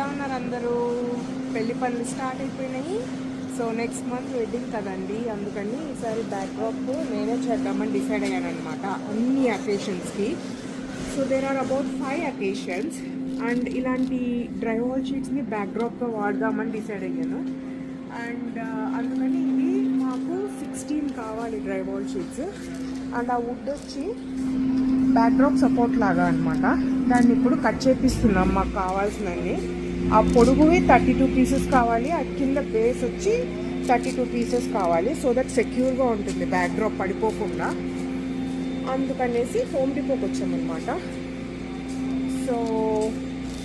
ఎలా ఉన్నారు అందరూ? పెళ్ళి పనులు స్టార్ట్ అయిపోయినాయి. సో నెక్స్ట్ మంత్ వెడ్డింగ్ కదండి. అందుకని ఈసారి బ్యాక్డ్రాప్ నేనే చేద్దామని డిసైడ్ అయ్యాను అనమాట అన్ని అకేషన్స్కి so there are about five occasions and ఇలాంటి డ్రైవర్ షీట్స్ని బ్యాక్డ్రాప్గా వాడదామని డిసైడ్ అయ్యాను. అండ్ అందుకని ఇవి మాకు సిక్స్టీన్ కావాలి డ్రైవర్ షీట్స్ అండ్ ఆ వుడ్ వచ్చి బ్యాక్డ్రాప్ సపోర్ట్ లాగా అనమాట దాన్ని ఇప్పుడు కట్ చేపిస్తున్నాం మాకు కావాల్సినవి ఆ పొడుగువి థర్టీ టూ పీసెస్ కావాలి. ఆ కింద బేస్ వచ్చి థర్టీ టూ పీసెస్ కావాలి. సో దట్ సెక్యూర్గా ఉంటుంది బ్యాక్డ్రాప్ పడిపోకుండా. అందుకనేసి హోమ్ డిపోకి వచ్చామన్నమాట. సో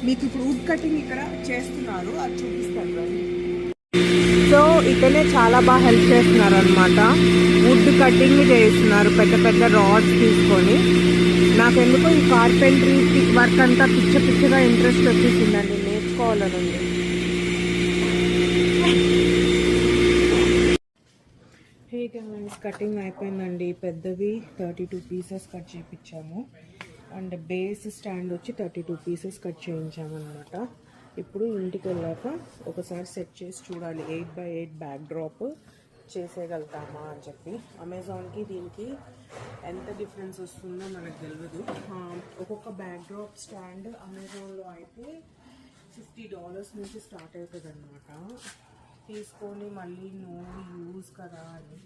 మీకు ఇప్పుడు వుడ్ కటింగ్ ఇక్కడ చేస్తున్నారు. అది చూపిస్తాను సో ఇతనే చాలా బాగా హెల్ప్ చేస్తున్నారు అనమాట వుడ్ కటింగ్ చేస్తున్నారు. పెద్ద పెద్ద రాడ్స్ తీసుకొని. నాకెందుకో ఈ కార్పెంటరీ వర్క్ అంతా పిచ్చ పిచ్చగా ఇంట్రెస్ట్ వచ్చేసిందండి. కాలర్ ఉంది హే కటింగ్ అయిపోయిందండి. పెద్దవి థర్టీ టూ పీసెస్ కట్ చేయించాము అండ్ బేస్ స్టాండ్ వచ్చి థర్టీ టూ పీసెస్ కట్ చేయించామన్నమాట. ఇప్పుడు ఇంటికి వెళ్ళాక ఒకసారి సెట్ చేసి చూడాలి. Eight by eight backdrop చేసేయగలుగుతామా అని చెప్పి. అమెజాన్కి దీనికి ఎంత డిఫరెన్స్ వస్తుందో మనకు తెలియదు ఒక్కొక్క బ్యాక్ డ్రాప్ స్టాండ్ అమెజాన్లో అయితే ఫిఫ్టీ డాలర్స్ నుంచి స్టార్ట్ అవుతుంది అనమాట తీసుకొని మళ్ళీ నో యూజ్ కదా అని.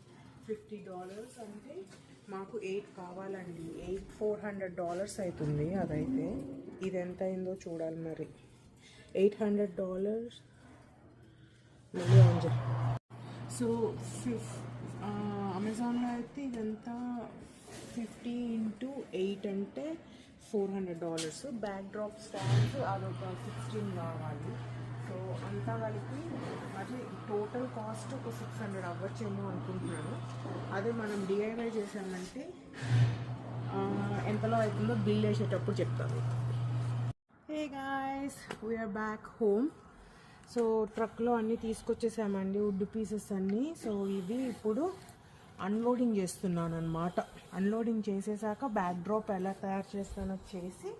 ఫిఫ్టీ డాలర్స్ అంటే మాకు ఎయిట్ కావాలండి. ఎయిట్ ఫోర్ హండ్రెడ్ డాలర్స్ అవుతుంది అదైతే. ఇది ఎంత అయిందో చూడాలి మరి. ఎయిట్ హండ్రెడ్ డాలర్స్ మళ్ళీ ఆన్ చేయి. సో ఫిఫ్ అమెజాన్లో అయితే ఇదంతా ఫిఫ్టీ ఇంటూ ఎయిట్ అంటే four hundred dollars. Backdrop stands అదొక సిక్స్టీన్ కావాలి. సో అంతా కలిపి అది టోటల్ కాస్ట్ ఒక సిక్స్ హండ్రెడ్ అవ్వచ్చేమో అనుకుంటున్నాను. అదే మనం డిఐవై చేసామంటే ఎంతలో అవుతుందో బిల్ వేసేటప్పుడు చెప్తాను. Hey guys we're back home so ట్రక్లో అన్నీ తీసుకొచ్చేసామండి వుడ్ పీసెస్ అన్నీ. సో ఇవి ఇప్పుడు అన్లోడింగ్ చేస్తున్నాను అనమాట అన్లోడింగ్ చేసేసాక బ్యాక్ డ్రాప్ ఎలా తయారు చేస్తానో చేసి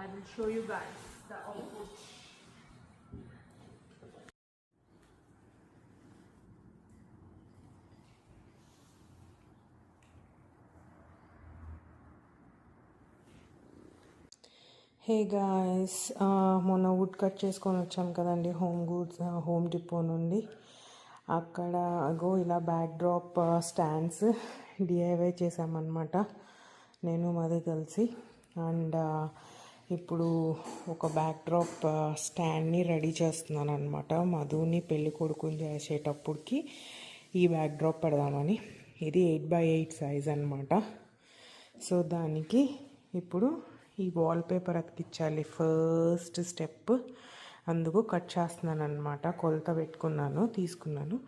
I will show you guys the output hey guys మొన్న వుడ్ కట్ చేసుకొని వచ్చాం కదండి హోమ్ గూడ్స్ హోమ్ డిపో నుండి. అక్కడ అగో ఇలా బ్యాక్ డ్రాప్ స్టాండ్స్ డిఐవై చేసామన్నమాట నేను మది కలిసి. అండ్ uh, ఇప్పుడు ఒక బ్యాక్ డ్రాప్ స్టాండ్ని రెడీ చేస్తున్నాను అనమాట మధుని పెళ్ళి కొడుకుని చేసేటప్పటికి ఈ బ్యాక్ డ్రాప్ పెడదామని. ఇది ఎయిట్ బై ఎయిట్ సైజ్ అనమాట సో దానికి ఇప్పుడు ఈ వాల్ పేపర్ అతికించాలి ఫస్ట్ స్టెప్ అందుకు కట్ చేస్తున్నాను అనమాట కొలత పెట్టుకున్నాను తీసుకున్నాను.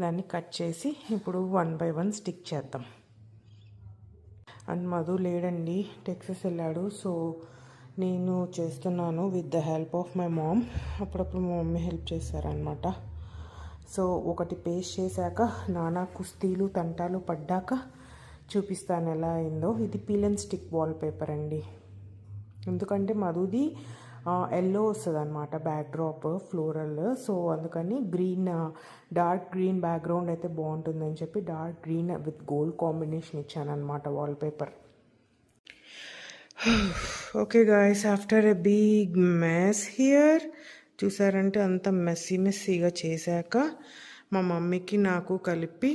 దాన్ని కట్ చేసి ఇప్పుడు వన్ బై వన్ స్టిక్ చేద్దాం. అండ్ మధు లేడండి టెక్సస్ వెళ్ళాడు. సో నేను చేస్తున్నాను with the help of my mom. అప్పుడప్పుడు మా మమ్మీ హెల్ప్ చేశారనమాట సో ఒకటి పేస్ట్ చేశాక నానా కుస్తీలు తంటాలు పడ్డాక చూపిస్తాను ఎలా అయిందో. ఇది పీలన్ స్టిక్ వాల్ పేపర్ అండి. ఎందుకంటే మధుది ఎల్లో వస్తుంది అనమాట బ్యాక్ డ్రాప్ ఫ్లోరల్ సో అందుకని గ్రీన్ డార్క్ గ్రీన్ బ్యాక్గ్రౌండ్ అయితే బాగుంటుందని చెప్పి dark green with gold combination ఇచ్చాను అనమాట wallpaper okay guys after a big mess here చూసారంటే అంత మెస్సీ మెస్సీగా చేశాక మా మమ్మీకి నాకు కలిపి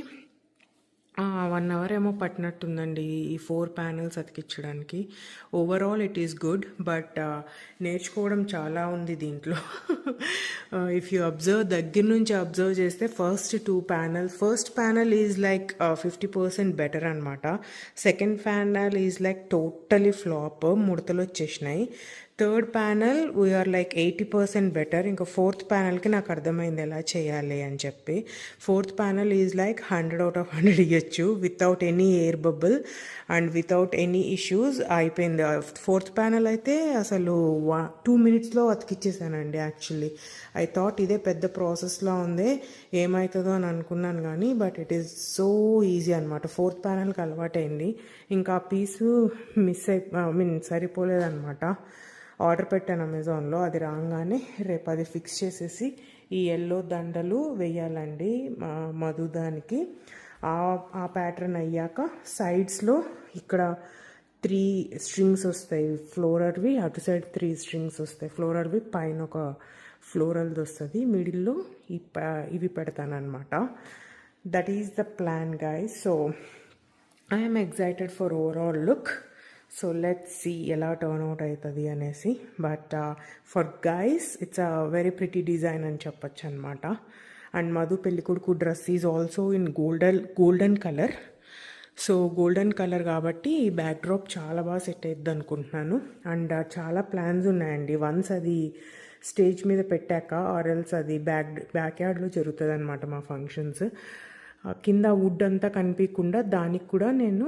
వన్ అవర్ ఏమో పట్టినట్టుందండి ఈ four panels అతికించడానికి. Overall it is good but నేర్చుకోవడం చాలా ఉంది దీంట్లో. ఇఫ్ యూ అబ్జర్వ్ దగ్గర నుంచి అబ్జర్వ్ చేస్తే first two panel first panel is like fifty percent better అనమాట second panel is like totally flop ముడతలు వచ్చేసినాయి. Third panel we're like eighty percent better ఇంకా ఫోర్త్ ప్యానల్కి నాకు అర్థమైంది ఎలా చేయాలి అని చెప్పి. Fourth panel is like hundred out of hundred ఇవ్వచ్చు without any air bubble and without any issues అయిపోయింది. ఫోర్త్ ప్యానల్ అయితే అసలు వన్ టూ మినిట్స్లో అతికిచ్చేసానండి యాక్చువల్లీ ఐ థాట్ ఇదే పెద్ద ప్రాసెస్లో ఉంది. ఏమవుతుందో అని అనుకున్నాను కానీ but it is so easy అనమాట ఫోర్త్ ప్యానల్కి అలవాటైంది. ఇంకా ఆ పీసు మిస్ అయి ఐ మీన్ సరిపోలేదన్నమాట. ఆర్డర్ పెట్టాను అమెజాన్లో అది రాగానే రేపు అది ఫిక్స్ చేసేసి ఈ ఎల్లో దండలు వేయాలండి మా మధు దానికి. ఆ ఆ ప్యాటర్న్ అయ్యాక సైడ్స్లో ఇక్కడ త్రీ స్ట్రింగ్స్ వస్తాయి ఫ్లోరర్వి అటు సైడ్ త్రీ స్ట్రింగ్స్ వస్తాయి. ఫ్లోరర్వి పైన ఒక ఫ్లోరల్ది వస్తుంది మిడిల్లో ఈ ఇవి పెడతానమాట that is the plan guy so I'm excited for overall look so let see ఎలా టర్న్ అవుట్ అవుతుంది అనేసి but for guys it's a very pretty design అని చెప్పొచ్చు అనమాట అండ్ మధు పెళ్ళికొడుకు dress is also in golden golden colour so golden colour కాబట్టి ఈ backdrop చాలా బాగా సెట్ అయ్యిద్ది అనుకుంటున్నాను. అండ్ uh, చాలా ప్లాన్స్ ఉన్నాయండి. వన్స్ అది స్టేజ్ మీద పెట్టాక ఆర్ఎల్స్ అది బ్యాక్ బ్యాక్ యార్డ్లో జరుగుతుంది అనమాట మా ఫంక్షన్స్ కింద వుడ్ అంతా కనిపించకుండా దానికి కూడా నేను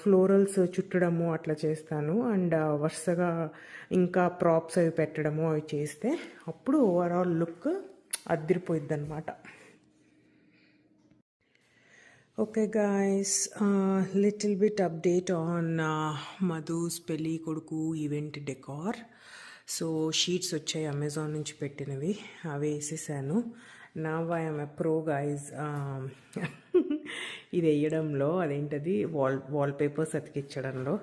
ఫ్లోరల్స్ చుట్టడము అట్లా చేస్తాను. అండ్ వరుసగా ఇంకా ప్రాప్స్ అవి పెట్టడము అవి చేస్తే అప్పుడు ఓవరాల్ లుక్ అద్దరిపోయిద్ది అనమాట okay guys little bit update on Madhu's పెళ్ళి కొడుకు ఈవెంట్ డెకార్ సో షీట్స్ వచ్చాయి అమెజాన్ నుంచి పెట్టినవి. అవి వేసేసాను. నా ఐఎమ్ ఎ ప్రో గైజ్ ఇది వేయడంలో అదేంటది? వాల్ వాల్ పేపర్స్ అతికించడంలో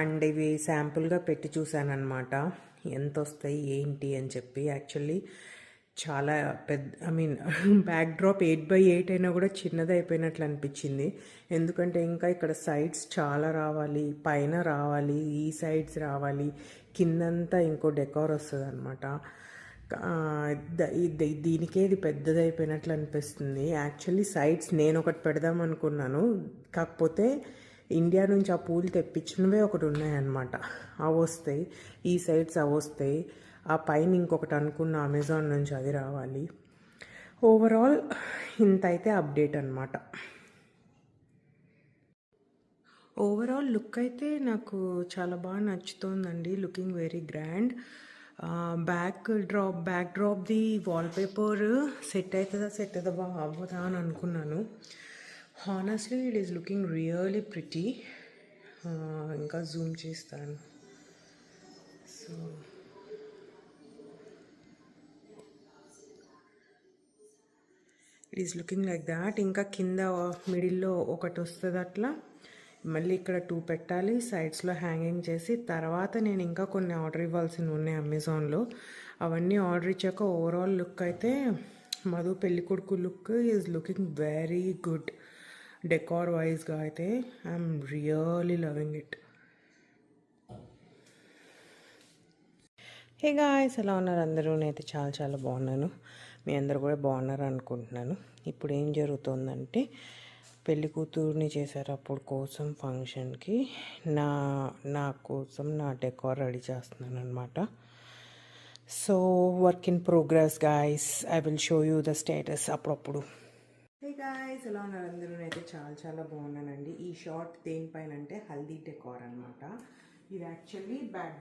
అండ్ ఇవి శాంపుల్గా పెట్టి చూశానమాట ఎంత వస్తాయి ఏంటి అని చెప్పి. యాక్చువల్లీ చాలా పెద్ద I mean backdrop eight by eight అయినా కూడా చిన్నది అయిపోయినట్లు అనిపించింది. ఎందుకంటే ఇంకా ఇక్కడ సైడ్స్ చాలా రావాలి పైన రావాలి ఈ సైడ్స్ రావాలి కిందంతా ఇంకో డెకార్ వస్తుంది అనమాట దీనికే ఇది పెద్దది అయిపోయినట్లు అనిపిస్తుంది. యాక్చువల్లీ సైడ్స్ నేను ఒకటి పెడదాం అనుకున్నాను కాకపోతే ఇండియా నుంచి ఆ పూలు తెప్పించినవే ఒకటి ఉన్నాయన్నమాట. అవి వస్తాయి. ఈ సైడ్స్ అవి వస్తాయి. ఆ పైన ఇంకొకటి అనుకున్న అమెజాన్ నుంచి అది రావాలి. ఓవరాల్ ఇంత అయితే అప్డేట్ అనమాట ఓవరాల్ లుక్ అయితే నాకు చాలా బాగా నచ్చుతోందండి. Looking very grand. Back drop బ్యాక్ డ్రాప్ది వాల్పేపర్ సెట్ అవుతుందా సెట్ అవుతుందా అవ్వదా అని అనుకున్నాను. Honestly it is looking really pretty ఇంకా జూమ్ చేస్తాను. So it is looking like that ఇంకా కింద మిడిల్లో ఒకటి వస్తుంది అట్లా. మళ్ళీ ఇక్కడ టూ పెట్టాలి సైడ్స్లో హ్యాంగింగ్ చేసి తర్వాత నేను ఇంకా కొన్ని ఆర్డర్ ఇవ్వాల్సినవి ఉన్నాయి అమెజాన్లో. అవన్నీ ఆర్డర్ ఇచ్చాక ఓవరాల్ లుక్ అయితే మధు పెళ్ళి కొడుకు look is looking very good. Decor వైజ్గా అయితే I'm really loving it. Hey guys ఎలా ఉన్నారు అందరూ? నేనైతే చాలా చాలా బాగున్నాను. మీ అందరు కూడా బాగున్నారు అనుకుంటున్నాను ఇప్పుడు ఏం జరుగుతుందంటే పెళ్ళి కూతుర్ని చేశారు అప్పుడు కోసం ఫంక్షన్కి. నా నా కోసం నా డెకార్ రెడీ చేస్తున్నాను అనమాట so work in progress guys I will show you the status అప్పుడప్పుడు. గాయస్ ఎలా ఉన్నారు అందరూ? అయితే చాలా చాలా బాగున్నానండి. ఈ షార్ట్ దేనిపైన అంటే హల్దీ డెకార్ అనమాట ఇది యాక్చువల్లీ బ్యాక్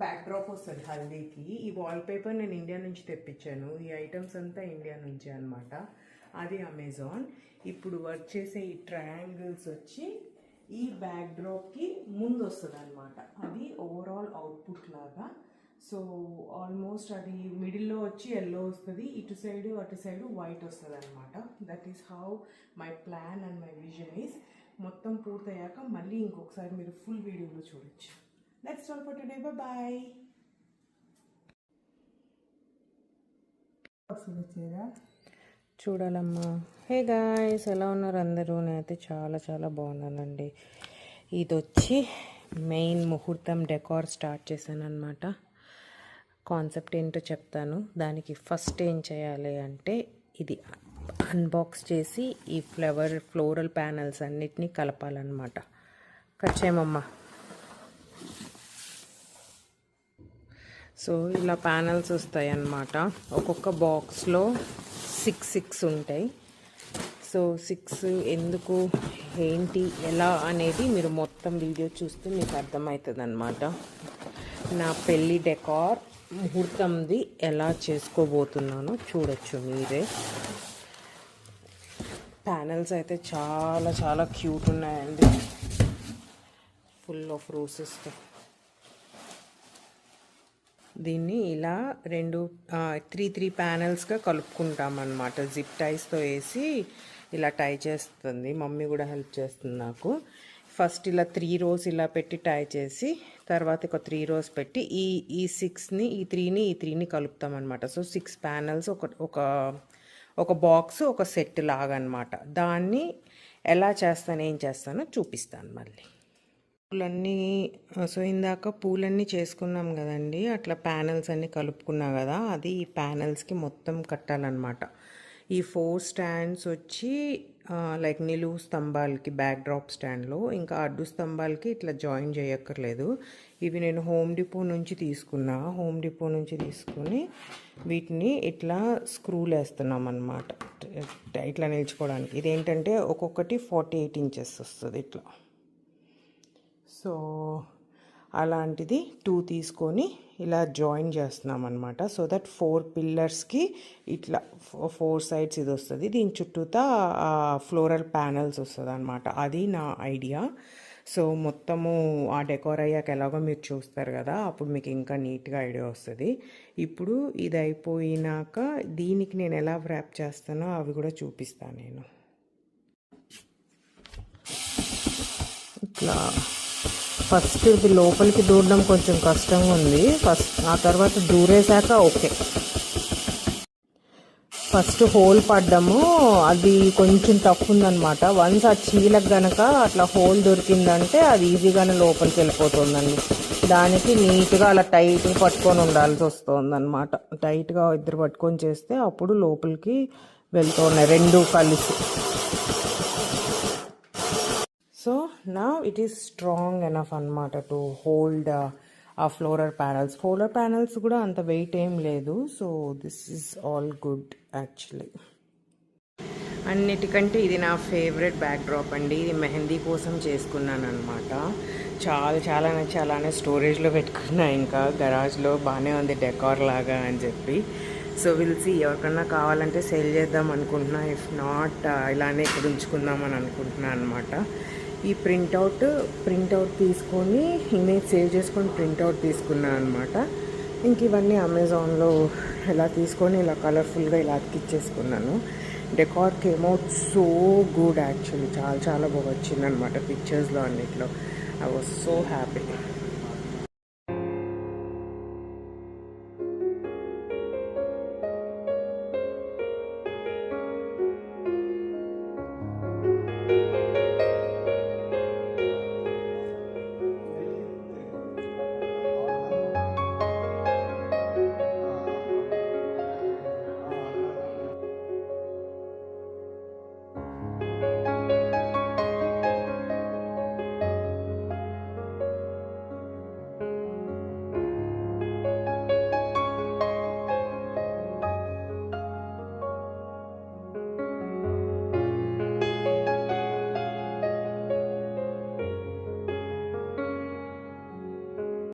బ్యాక్ డ్రాప్ వస్తుంది హల్దీకి. ఈ వాల్ పేపర్ నేను ఇండియా నుంచి తెప్పించాను. ఈ ఐటమ్స్ అంతా ఇండియా నుంచే అనమాట అది అమెజాన్ ఇప్పుడు వర్క్ చేసే ఈ ట్రయాంగిల్స్ వచ్చి ఈ బ్యాక్డ్రాప్కి ముందు వస్తుంది అనమాట అది ఓవరాల్ అవుట్పుట్ లాగా. సో ఆల్మోస్ట్ అది మిడిల్లో వచ్చి ఎల్లో వస్తుంది ఇటు సైడ్ అటు సైడ్ వైట్ వస్తుంది అనమాట that is how my plan and my vision is మొత్తం పూర్తయ్యాక మళ్ళీ ఇంకొకసారి మీరు ఫుల్ వీడియోలో చూడొచ్చు. That's all for today bye చూడాలమ్మా. Hey guys ఎలా ఉన్నారు అందరూ? నేనైతే చాలా చాలా బాగున్నానండి. ఇది వచ్చి మెయిన్ ముహూర్తం డెకార్ స్టార్ట్ చేశాను అనమాట కాన్సెప్ట్ ఏంటో చెప్తాను. దానికి ఫస్ట్ ఏం చేయాలి అంటే ఇది అన్బాక్స్ చేసి ఈ ఫ్లవర్ ఫ్లోరల్ ప్యానల్స్ అన్నిటినీ కలపాలన్నమాట. కచ్చేమమ్మా సో ఇలా ప్యానల్స్ వస్తాయి అన్నమాట ఒక్కొక్క బాక్స్లో సిక్స్ సిక్స్ ఉంటాయి. సో సిక్స్ ఎందుకు ఏంటి ఎలా అనేది మీరు మొత్తం వీడియో చూస్తే మీకు అర్థమవుతుంది అనమాట నా పెళ్ళి డెకార్ ముహూర్తంది ఎలా చేసుకోబోతున్నానో చూడొచ్చు మీరే. ప్యానెల్స్ అయితే చాలా చాలా క్యూట్ ఉన్నాయండి. ఫుల్ ఆఫ్ రోసెస్తో దీన్ని ఇలా రెండు త్రీ త్రీ ప్యానల్స్గా కలుపుకుంటాం అనమాట జిప్ టైస్తో వేసి ఇలా టై చేస్తుంది. మమ్మీ కూడా హెల్ప్ చేస్తుంది నాకు. ఫస్ట్ ఇలా త్రీ రోస్ ఇలా పెట్టి టై చేసి తర్వాత ఒక త్రీ రోస్ పెట్టి ఈ ఈ సిక్స్ని ఈ త్రీని ఈ త్రీని కలుపుతాం అనమాట సో సిక్స్ ప్యానల్స్ ఒక ఒక ఒక బాక్స్ ఒక సెట్ లాగా అనమాట దాన్ని ఎలా చేస్తాను ఏం చేస్తానో చూపిస్తాను మళ్ళీ. పూలన్నీ సో ఇందాక పూలన్నీ చేసుకున్నాం కదండి. అట్లా ప్యానల్స్ అన్నీ కలుపుకున్నా కదా అది ఈ ప్యానల్స్కి మొత్తం కట్టాలన్నమాట. ఈ ఫోర్ స్టాండ్స్ వచ్చి లైక్ నిలువు స్తంభాలకి బ్యాక్ డ్రాప్ స్టాండ్లో. ఇంకా అడ్డు స్తంభాలకి ఇట్లా జాయిన్ చేయక్కర్లేదు. ఇవి నేను హోమ్ డిపో నుంచి తీసుకున్నా. హోమ్ డిపో నుంచి తీసుకుని వీటిని ఇట్లా స్క్రూలు వేస్తున్నాం అనమాట ఇట్లా నిల్చుకోవడానికి. ఇదేంటంటే ఒక్కొక్కటి ఫార్టీ ఎయిట్ ఇంచెస్ వస్తుంది ఇట్లా. సో అలాంటిది టూ తీసుకొని ఇలా జాయిన్ చేస్తున్నాం అనమాట సో దట్ ఫోర్ పిల్లర్స్కి ఇట్లా ఫోర్ సైడ్స్ ఇది వస్తుంది. దీని చుట్టూతా ఫ్లోరల్ ప్యానల్స్ వస్తుంది అనమాట అది నా ఐడియా. సో మొత్తము ఆ డెకోర్ అయ్యాక ఎలాగో మీరు చూస్తారు కదా అప్పుడు మీకు ఇంకా నీట్గా ఐడియా వస్తుంది. ఇప్పుడు ఇది అయిపోయినాక దీనికి నేను ఎలా ర్యాప్ చేస్తానో అవి కూడా చూపిస్తాను నేను. ఇట్లా ఫస్ట్ ఇది లోపలికి దూరడం కొంచెం కష్టంగా ఉంది. ఫస్ట్ ఆ తర్వాత దూరేశాక ఓకే. ఫస్ట్ హోల్ పడ్డము అది కొంచెం టఫ్ ఉందనమాట వన్స్ ఆ చీలకు గనక అట్లా హోల్ దొరికిందంటే అది ఈజీగానే లోపలికి వెళ్ళిపోతుందండి. దానికి నీట్గా అలా టైట్గా పట్టుకొని ఉండాల్సి వస్తుందన్నమాట. టైట్గా ఇద్దరు పట్టుకొని చేస్తే అప్పుడు లోపలికి వెళ్తున్నాయి రెండు కలిసి సో నా ఇట్ ఈస్ స్ట్రాంగ్ ఎనఫ్ అనమాట టు హోల్డ్ ఆ ఫ్లోరర్ ప్యానల్స్ ఫ్లోరర్ ప్యానల్స్ కూడా అంత వెయిట్ ఏం లేదు. So this is all good actually అన్నిటికంటే ఇది నా ఫేవరెట్ బ్యాక్ డ్రాప్ అండి. ఇది మెహందీ కోసం చేసుకున్నాను అనమాట చాలా చాలా నచ్చి అలానే స్టోరేజ్లో పెట్టుకున్నా. ఇంకా గరాజ్లో బాగానే ఉంది డెకార్ లాగా అని చెప్పి. సో విల్సి ఎవరికన్నా కావాలంటే సేల్ చేద్దాం అనుకుంటున్నా. ఇఫ్ నాట్ uh, ఇలానే ఇక్కడ ఉంచుకుందాం అని అనుకుంటున్నాను అనమాట ఈ ప్రింట్అవుట్ ప్రింట్అవుట్ తీసుకొని ఇమేజ్ సేవ్ చేసుకొని ప్రింట్అవుట్ తీసుకున్నాను అనమాట ఇంక ఇవన్నీ అమెజాన్లో ఇలా తీసుకొని ఇలా కలర్ఫుల్గా ఇలా అతికిచ్చేసుకున్నాను. Decor came out so good actually. చాలా చాలా బాగా వచ్చిందనమాట పిక్చర్స్లో అన్నిట్లో. I was so happy